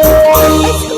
哎。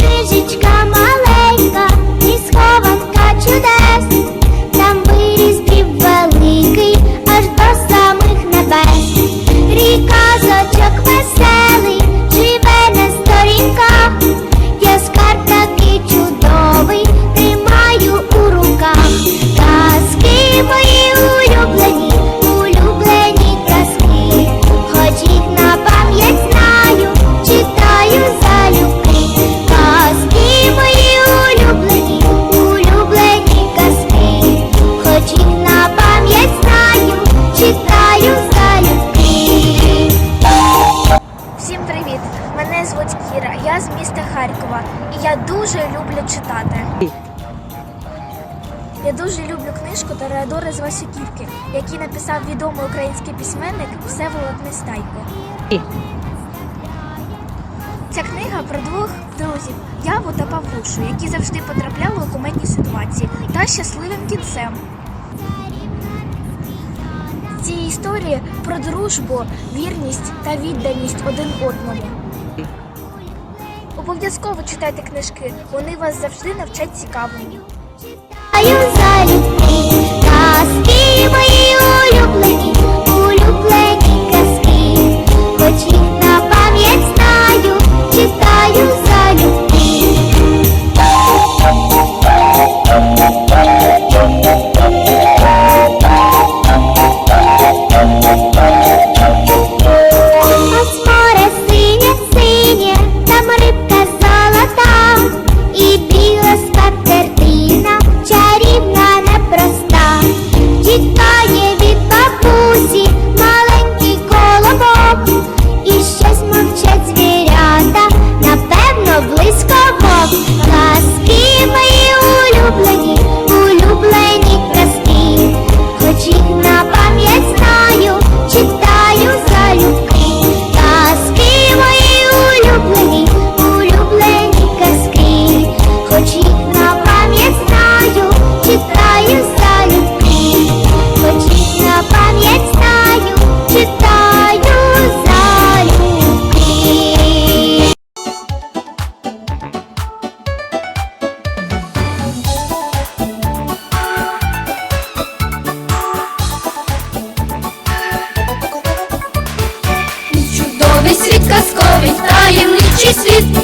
Я дуже люблю книжку Тореадори з Васюківки, який написав відомий український письменник Всеволод Нестайко. Ця книга про двох друзів Яву та Павлушу, які завжди потрапляли у кумедні ситуації та щасливим кінцем. Ці історії про дружбу, вірність та відданість один одному. Обов'язково читайте книжки, вони вас завжди навчать цікавому. Lion's Eye. 呼吸 desfiz